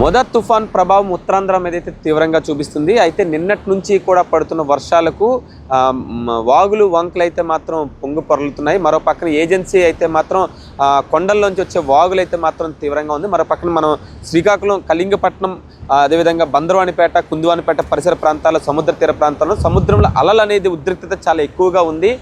మొదటి తుఫాన్ ప్రభావం ఉత్తరాంధ్రం ఏదైతే అయితే తీవ్రంగా చూపిస్తుంది అయితే నిన్నటి నుంచి కూడా పడుతున్న వర్షాలకు వాగులు వంకలు అయితే మాత్రం పొంగు పొరలుతున్నాయి. మరో పక్కన ఏజెన్సీ అయితే మాత్రం కొండల్లోంచి వచ్చే వాగులు అయితే మాత్రం తీవ్రంగా ఉంది. మరో పక్కన మనం శ్రీకాకుళం కళింగపట్నం అదేవిధంగా బందరవాణిపేట కుందువానిపేట పరిసర ప్రాంతాల సముద్ర తీర ప్రాంతాల్లో సముద్రంలో అలలు అనేది ఉద్రిక్తత చాలా ఎక్కువగా ఉంది.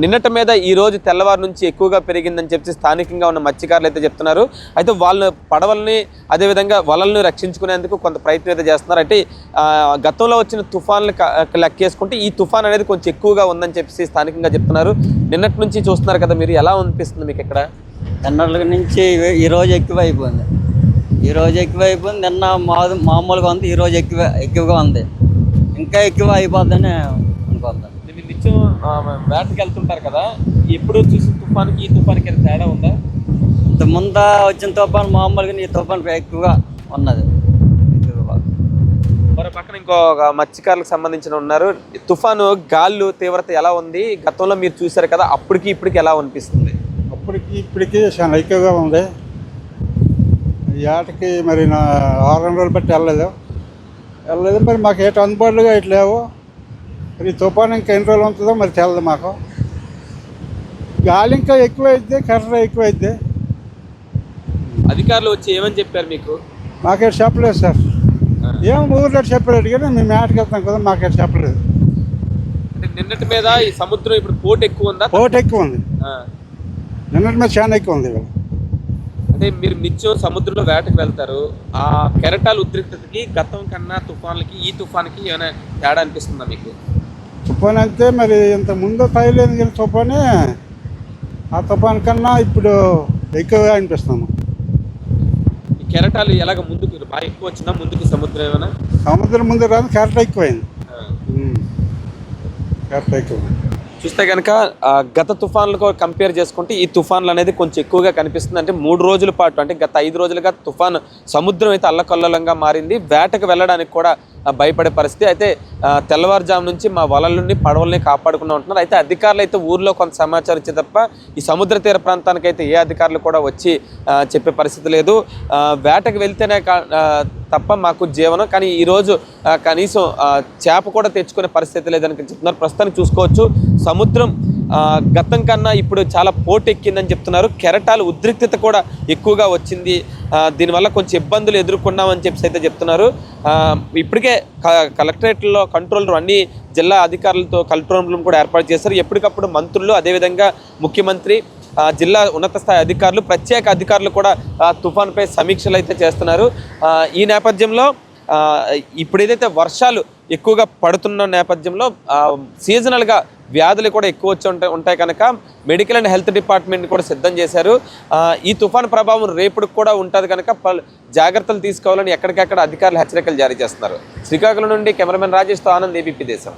నిన్నటి మీద ఈ రోజు తెల్లవారు నుంచి ఎక్కువగా పెరిగిందని చెప్పి స్థానికంగా ఉన్న మత్స్యకారులు అయితే చెప్తున్నారు. అయితే వాళ్ళ పడవల్ని అదేవిధంగా వలల్ని రక్షించుకునేందుకు కొంత ప్రయత్నం అయితే చేస్తున్నారు. అంటే గతంలో వచ్చిన తుఫాన్లు లెక్కేసుకుంటే ఈ తుఫాన్ అనేది కొంచెం ఎక్కువగా ఉందని చెప్పేసి స్థానికంగా చెప్తున్నారు. నిన్నటి నుంచి చూస్తున్నారు కదా మీరు ఎలా అనిపిస్తుంది మీకు ఇక్కడ? నిన్నటి నుంచి ఈరోజు ఎక్కువ అయిపోయింది ఈరోజు ఎక్కువ అయిపోయింది నిన్న మామూలుగా ఉంది ఈరోజు ఎక్కువ ఎక్కువగా ఉంది. ఇంకా ఎక్కువ అయిపోద్దని అనుకుంది నిత్యం వేటకి వెళ్తుంటారు కదా ఎప్పుడు చూసిన తుఫాన్కి ఈ తుఫాన్కి తేడా ఉందా? ఇంత ముందు వచ్చిన తుఫాన్ మామూలుగా ఈ తుఫాన్ ఎక్కువగా ఉన్నది. మరో పక్కన ఇంకో మత్స్యకారులకు సంబంధించిన ఉన్నారు. తుఫాను గాళ్ళు తీవ్రత ఎలా ఉంది? గతంలో మీరు చూశారు కదా అప్పటికి ఇప్పటికి ఎలా అనిపిస్తుంది? అప్పటికి ఇప్పటికి చాలా ఎక్కువగా ఉంది. ఈ ఆటకి మరి నా వారం రోజులు బట్టి వెళ్ళలేదు. వెళ్ళలేదు మరి మాకు ఏటు అందుబాటులోగా ఇటు లేవు. మరి తుఫాను ఇంకా ఎన్ని రోజులు ఉంటుందో మరి తెలదు మాకు. గాలి ఇంకా ఎక్కువ అయితే కర్ర ఎక్కువ అయితే అధికారులు వచ్చి ఏమని చెప్పారు మీకు? మాకేటు చెప్పలేదు సార్. ఏం ఊర్లో చెప్పలేదు కానీ మేము ఆటకి వెళ్తాం కదా మాకేటు చెప్పలేదు. అంటే నిన్నటి మీద ఈ సముద్రం ఇప్పుడు పోటు ఎక్కువ ఉందా? ఓటు ఎక్కువ ఉంది. ఆ. నిన్నటి మీద చాలా ఎక్కువ ఉంది ఇవాళ. అంటే మీరు నిత్యం సముద్రంలో వేటకు వెళ్తారు. ఆ కెరటాల ఉద్రిక్తతకి గతం కన్నా తుఫాన్లకి ఈ తుఫాన్కి ఏమైనా తేడా అనిపిస్తుందా మీకు? తుఫాన్ అంటే మరి ఇంత ముందు తయలేదు కానీ తుఫానే ఆ తుఫాన్ కన్నా ఇప్పుడు ఎక్కువగా అనిపిస్తాము ఈ కెరటాలు ఎలాగ ముందుకు బాగా ఎక్కువ వచ్చిందా? ముందుకు సముద్రం ఏమైనా? సముద్రం ముందు రాదు కరెక్ట్ ఎక్కువైంది. ఆ. కరెక్ట్ ఎక్కువ. చూస్తే కనుక గత తుఫాన్లకు కంపేర్ చేసుకుంటే ఈ తుఫాన్లు అనేది కొంచెం ఎక్కువగా కనిపిస్తుంది. అంటే మూడు రోజుల పాటు అంటే గత ఐదు రోజులుగా తుఫాన్ సముద్రం అయితే అల్లకల్లోలంగా మారింది. వేటకు వెళ్ళడానికి కూడా భయపడే పరిస్థితి. అయితే తెల్లవారుజాము నుంచి మా వలలని పడవల్ని కాపాడుకుంటూ ఉంటున్నారు. అయితే అధికారులు అయితే ఊర్లో కొంత సమాచారం ఇచ్చే తప్ప ఈ సముద్ర తీర ప్రాంతానికి అయితే ఏ అధికారులు కూడా వచ్చి చెప్పే పరిస్థితి లేదు. వేటకు వెళ్తేనే కా- తప్ప మాకు జీవనం. కానీ ఈరోజు కనీసం చేప కూడా తెచ్చుకునే పరిస్థితి లేదని చెప్తున్నారు. ప్రస్తుతానికి చూసుకోవచ్చు. సముద్రం గతం కన్నా ఇప్పుడు చాలా పోటెక్కిందని చెప్తున్నారు. కెరటాలు ఉద్రిక్తత కూడా ఎక్కువగా వచ్చింది. దీనివల్ల కొంచెం ఇబ్బందులు ఎదుర్కొన్నామని చెప్పి అయితే చెప్తున్నారు. ఇప్పటికే క- కలెక్టరేట్లో కంట్రోల్ రూమ్ అన్ని జిల్లా అధికారులతో కంట్రోల్ రూమ్ కూడా ఏర్పాటు చేశారు. ఎప్పటికప్పుడు మంత్రులు అదేవిధంగా ముఖ్యమంత్రి జిల్లా ఉన్నత స్థాయి అధికారులు ప్రత్యేక అధికారులు కూడా తుఫాన్పై సమీక్షలు అయితే చేస్తున్నారు. ఈ నేపథ్యంలో ఇప్పుడు ఏదైతే వర్షాలు ఎక్కువగా పడుతున్న నేపథ్యంలో సీజనల్గా వ్యాధులు కూడా ఎక్కువ వచ్చి ఉంటాయి ఉంటాయి కనుక మెడికల్ అండ్ హెల్త్ డిపార్ట్మెంట్ కూడా సిద్ధం చేశారు. ఈ తుఫాన్ ప్రభావం రేపుడికి కూడా ఉంటుంది కనుక పలు జాగ్రత్తలు తీసుకోవాలని ఎక్కడికక్కడ అధికారులు హెచ్చరికలు జారీ చేస్తున్నారు. శ్రీకాకుళం నుండి కెమెరామెన్ రాజేష్తో ఆనంద్ ఏబీపీ దేశం.